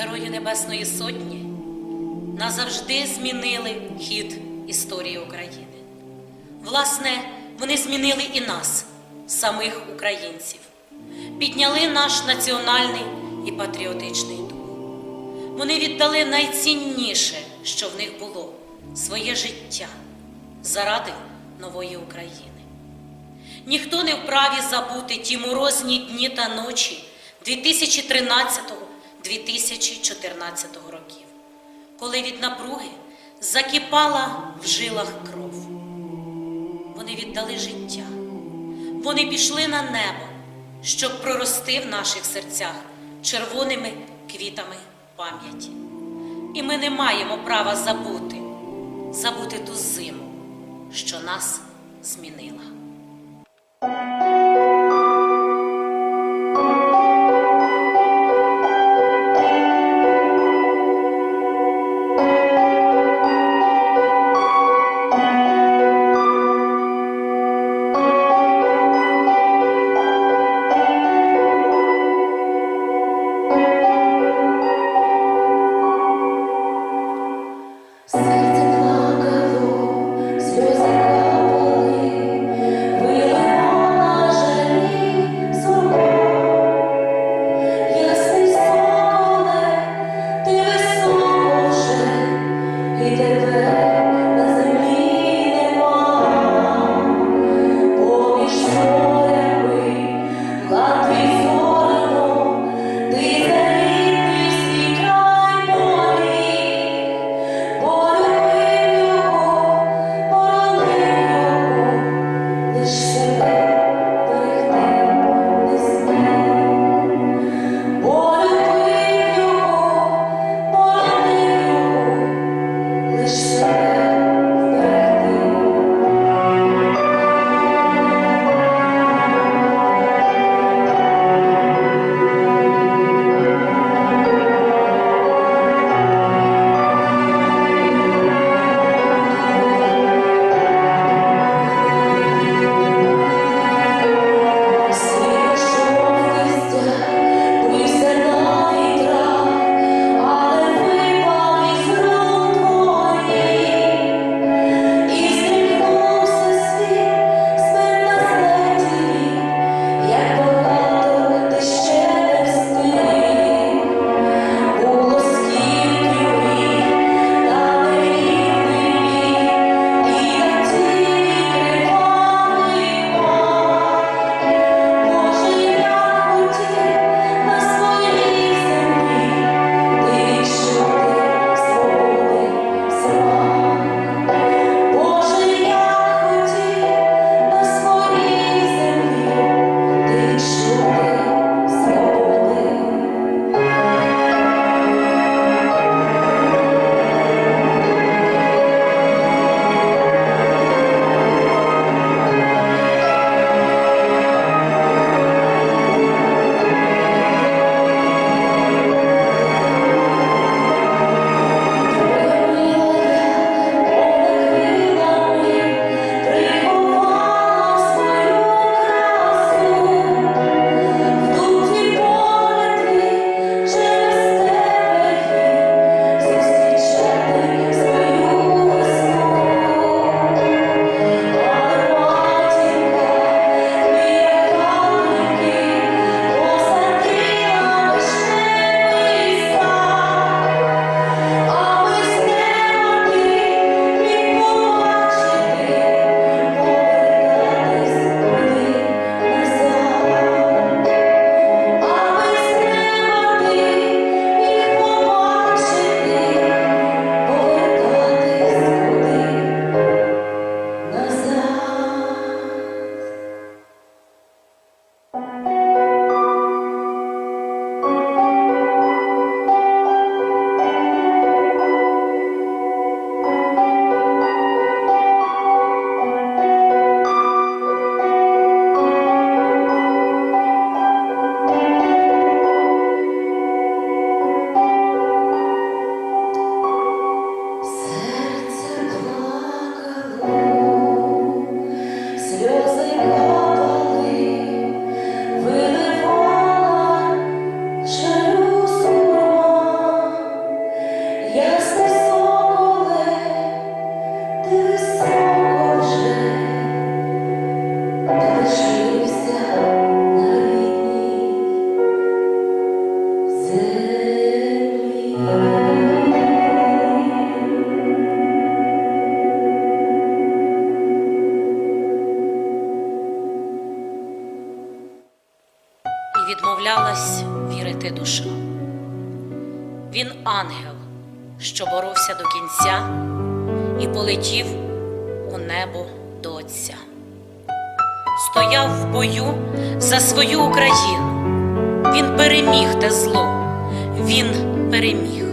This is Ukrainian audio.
Герої Небесної Сотні назавжди змінили хід історії України. Власне, вони змінили і нас, самих українців, підняли наш національний і патріотичний дух. Вони віддали найцінніше, що в них було своє життя заради нової України. Ніхто не вправі забути ті морозні дні та ночі 2013-2014 років, коли від напруги закипала в жилах кров. Вони віддали життя, вони пішли на небо, щоб прорости в наших серцях червоними квітами пам'яті. І ми не маємо права забути, забути ту зиму, що нас змінила. See? Відмовлялась вірити душа. Він ангел, що боровся до кінця і полетів у небо до Отця. Стояв в бою за свою Україну. Він переміг те зло, він переміг.